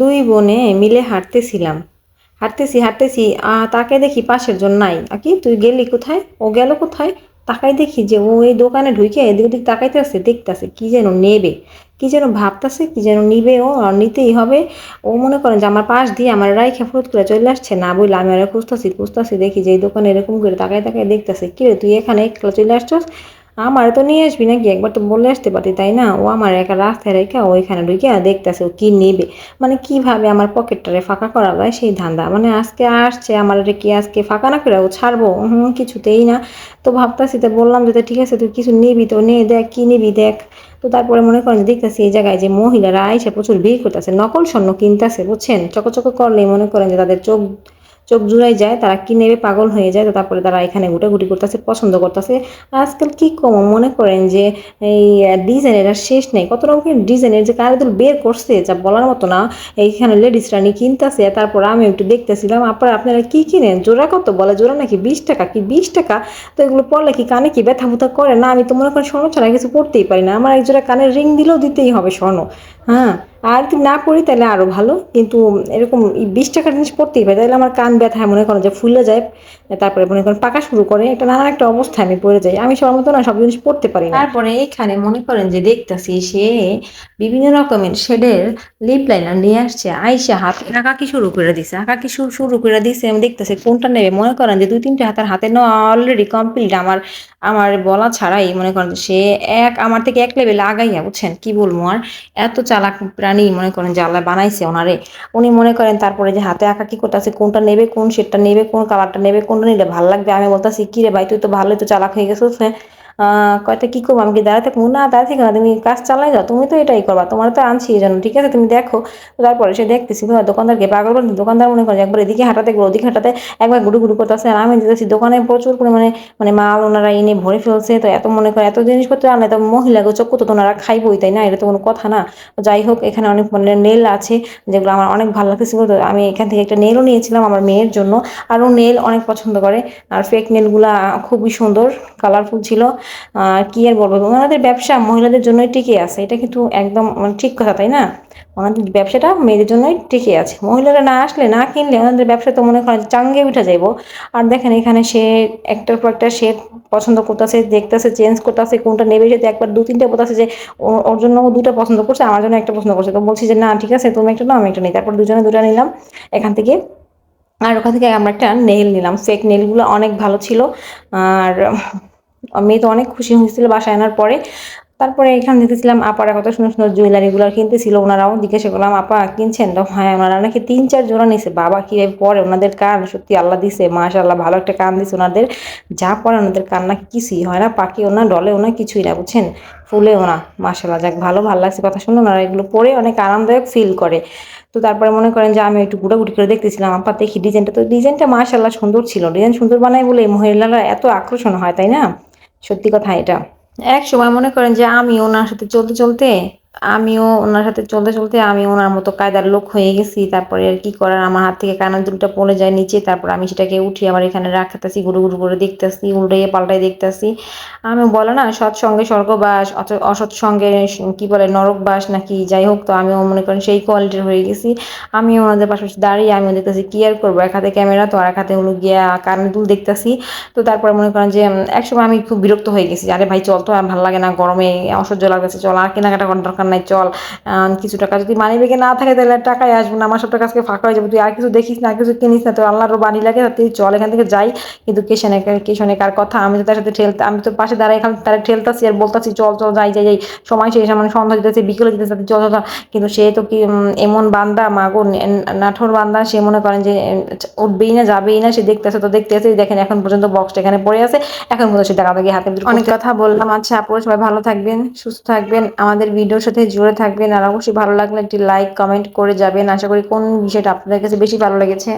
দুই বোনে মিলে হাঁটতেছিলাম। হাঁটতেছি হাঁটতেছি তাকে দেখি পাশের জন নাই। কি তুই গেলি কোথায়? ও গেল কোথায়? তাকাই দেখি যে ও এই দোকানে ঢুকে এদিক ওদিক তাকাইতেছে দেখতেছে, কি যেন নেবে, কি যেন ভাবতেছে, কি যেন নিবে ও, আর নিতেই হবে। ও মনে করেন যে আমার পাশ দিয়ে আমার রাইখা ফুরুত করে চলে আসছে, না বললে আমি আর খুঁজতেছি খুঁজতেছি, দেখি যে এই দোকানে এরকম করে তাকাই তাকাই দেখতেছে, কি তুই এখানে চলে আসছস? আমার তো নিয়ে আসবি নাকি? একবার তো বলে আসতে পারতি, তাই না? ও আমার একা রাস্তায় রেখে ওইখানে ঢুকে দেখতেছে ও কি নেবে? মানে কীভাবে আমার পকেটটারে ফাঁকা করা যায় সেই ধান্দা? মানে আজকে আসছে আমার এটা কি আজকে ফাঁকা না করে ও ছাড়বো? হুম, কিছুতেই না। তো ভাবতাছি, তো বললাম যে ঠিক আছে, তুই কিছু নিবি তো নে, দেখ, কি নিবি দেখ। তো তারপরে মনে করেন যে, দেখতেছি এই জায়গায় যে মহিলারা আইসে প্রচুর ভিড় করতেছে, নকল স্বর্ণ কিনতেছে, বুঝছেন? চকচক করলেই মনে করেন যে, তাদের চোখ চোখ জুড়াই যায়, তারা কি নেবে পাগল হয়ে যায় তারপরে তারা এখানে ঘুটাঘুটি করতেছে, পছন্দ করতেছে। আজকাল কি কম, মনে করেন যে এই ডিজাইনের আর শেষ নেই। কত রকমের ডিজাইনের যে কারিদুল বের করছে, যা বলার মতো না, এইখানে লেডিস রানি কিনতেছে, তারপর আমি একটু দেখতেছিলাম, আপনারা আপনারা কি কিনেন? জোড়া কত বলে? জোড়া নাকি বিশ টাকা? কি বিশ টাকা? তো এগুলো পড়লে কি কানে কি ব্যথা বুথা করে? না, আমি তো মনে করি স্বর্ণ ছাড়া কিছু পড়তেই পারি না। আমার এক জোড়া কানের রিং দিলেও দিতেই হবে স্বর্ণ। হ্যাঁ আর যদি না পড়ি তাহলে আরও ভালো। কিন্তু এরকম বিশ টাকার জিনিস পড়তেই পারি তাহলে আমার কান ব্যথা, মনে করেন যে ফুলে যায়, তারপরে মনে করেন পাকা শুরু করে, একটা নানা একটা অবস্থায় আমি পড়ে যাই। আমি সবার মতো না, সব জিনিস পড়তে পারি তারপরে এখানে মনে করেন যে দেখতেছি সে বিভিন্ন রকমের শেডের লিপ লাইনার নিয়ে আসছে, আইসা হাত আঁকাকি শুরু করে দিছে আঁকাকি শুরু শুরু করে দিছে, আমি দেখতেছি কোনটা নেবে? মনে করেন যে দুই তিনটে হাতের, হাতে নেওয়া অলরেডি কমপ্লিট আমার আমার বলা ছাড়াই মনে করেন সে এক, আমার থেকে এক লেভেল আগাইয়া, বুঝছেন? কি বলব আর? এত চালাক প্রাণী মনে করেন যে আল্লাহ বানাইছে ওনারে। উনি মনে করেন তারপরে যে হাতে আঁকা কি করতেছে, কোনটা নেবে, কোন শেডটা নেবে, কোন কালারটা নেবে, কোনটা নিলে ভালো লাগবে? আমি বলতেছি কি রে ভাই, তুই তো ভালোই তো চালাক হয়ে গেছিস হ্যাঁ? কয়টা কি করব? আমি কি দাঁড়াতে থাকব। না, দাঁড়াতে থাকো না, তুমি কাজ চালাই যাও, তুমি তো এটাই করবা, তোমার তো আনছি এই জন্য, ঠিক আছে? তুমি দেখো, তারপরে সে দেখতেছি দোকানদারকে পাগল বলে দোকানদার মনে করে একবার এদিকে হাঁটাতে গেলো, ওদিকে হাঁটাতে একবার গুডু গুডু করতেছে, আর আমি দেখতেছি দোকানে প্রচুর পরিমাণে মানে মাল ওনারা এনে ভরে ফেলছে, তো এত মনে করে এত জিনিসপত্র আনে তো মহিলাকে চক্ষু তো ওনারা খাইবই, তাই না? এটা তো কোনো কথা না। যাই হোক, এখানে অনেক মানে নেল আছে, যেগুলো আমার অনেক ভালো লাগতেছিল তো আমি এখান থেকে একটা নেলও নিয়েছিলাম আমার মেয়ের জন্য। আর ও নেল অনেক পছন্দ করে, আর ফেক নেলগুলা খুবই সুন্দর কালারফুল ছিল। কি আর বলব? ওনাদের ব্যবসা মহিলাদের জন্যই টিকে আছে। এটা কিন্তু একদম মানে ঠিক কথা, তাই না? ওনাদের ব্যবসাটা মেয়েদের জন্যই টিকে আছে। মহিলারা না আসলে না কিনলে ওনাদের ব্যবসা তো মনে করেন চাঙ্গে উঠে যাইবো। আর দেখেন এখানে সে একটার পর একটা সে পছন্দ করতেছে, দেখতেছে চেঞ্জ করতেছে, কোনটা নেবে সে একবার দু, তিনটে বলতেছে যে ওর জন্য ও দুটো পছন্দ করছে, আমার জন্য একটা পছন্দ করছে। তো বলছি যে, না, ঠিক আছে, তুমি একটা নাও, আমি একটা নিই। তারপর দুজনে দুটো নিলাম। এখান থেকে আর ওখান থেকে আমরা একটা নেল নিলাম। ফেক নেলগুলো অনেক ভালো ছিল। আর মেয়ে তো অনেক খুশি হয়েছিল বাসায় আনার পরে। তারপরে এখানে দেখেছিলাম আপারা কত সুন্দর সুন্দর জুয়েলারিগুলো কিনতেছিল ওনারাও। জিজ্ঞাসা করলাম, আপা, কিনছেন? তো হ্যাঁ ওনারা নাকি তিন, চার জোড়া নিছে। বাবা কীভাবে পরে ওনাদের কান? সত্যি আল্লাহ দিছে মাশাল্লাহ ভালো একটা কান দিছে ওনাদের। যা পরে ওনাদের কান, নাকি কিছুই হয় না পাকিও না ডলেও না কিছুই না, বুঝছেন? ফুলেও না মাশাল্লাহ যাক, ভালো ভালো লাগছে কথা শুনে। ওনারা এগুলো পরে অনেক আরামদায়ক ফিল করে। তো তারপরে মনে করেন যে, আমি একটু গুটাগুটি করে দেখতেছিলাম, আপা, দেখি, ডিজাইনটা তো, ডিজাইনটা মাশাল্লাহ সুন্দর ছিল। ডিজাইন সুন্দর বানায় বলে মহিলারা এত আকর্ষণ হয়, তাই না? সত্যি কথা এটা। এক সময় মনে করেন যে আমি ওনার সাথে চলতে চলতে আমিও ওনার সাথে চলতে চলতে আমি ওনার মতো কায়দার লোক হয়ে গেছি, তারপরে আর কি করার? আমার হাত থেকে কানের দুলটা পড়ে যায় নিচে, তারপর আমি সেটাকে উঠিয়ে আবার এখানে রাখতেছি গুরু গুরু করে দেখতেছি, উল্টাইয়ে পাল্টাই দেখতেছি। আমি বলে না সৎসঙ্গে স্বর্গবাস অসৎ সঙ্গে, কি বলে, নরকবাস নাকি, যাই হোক, তো আমিও মনে করেন সেই কোয়ালিটির হয়ে গেছি। আমি ওনাদের পাশাপাশি দাঁড়িয়ে আমি দেখতেছি, কি আর করব? এক হাতে ক্যামেরা তো আর এক হাতে হলো গিয়া কানের দুল দেখতেছি। তো তারপরে মনে করেন যে, একসময় আমি খুব বিরক্ত হয়ে গেছি আরে ভাই, চল তো, আর ভালো লাগে না গরমে, অসহ্য লাগতেছে, চল, আর কেনাকাটা করার দরকার নাই চল। কিছু টাকা যদি মানি ব্যাগে না থাকে তাহলে টাকাই আসবে না আমার সব টাকা আজকে ফাঁকা হয়ে যাবে। তুই আর কিছু দেখিস না আর কিছু কিনিস না তো আল্লাহরও বাড়ি লাগে তুই চল এখান থেকে যাই। কিন্তু কেশনে কেশনে কার কথা? আমি তো তার সাথে ঠেলতে আমি তো পাশে দাঁড়াই এখানে তারা ঠেলতাছি আর বলতাছি চল চল যাই যাই যাই। সময় শেষ মানে সন্ধ্যা দিতেছে বিকেলে দিতেছে চল চল চল। কিন্তু সে তো কি এমন বান্দা মাগো নাঠোর বান্দা সে মনে করেন যে উঠবেই না যাবেই না সে দেখতেছে তো দেখতেছে। দেখেন এখন পর্যন্ত বক্সটা এখানে পড়ে আছে এখন পর্যন্ত সে টাকা হাতে অনেক কথা বললাম। আচ্ছা আপুরা সবাই ভালো থাকবেন সুস্থ থাকবেন। আমাদের ভিডিওর সাথে জুড়ে থাকবেন। আর অবশ্যই ভালো লাগলে একটি লাইক কমেন্ট করে যাবেন। আশা করি কোন বিষয়টা আপনাদের কাছে বেশি ভালো লেগেছে?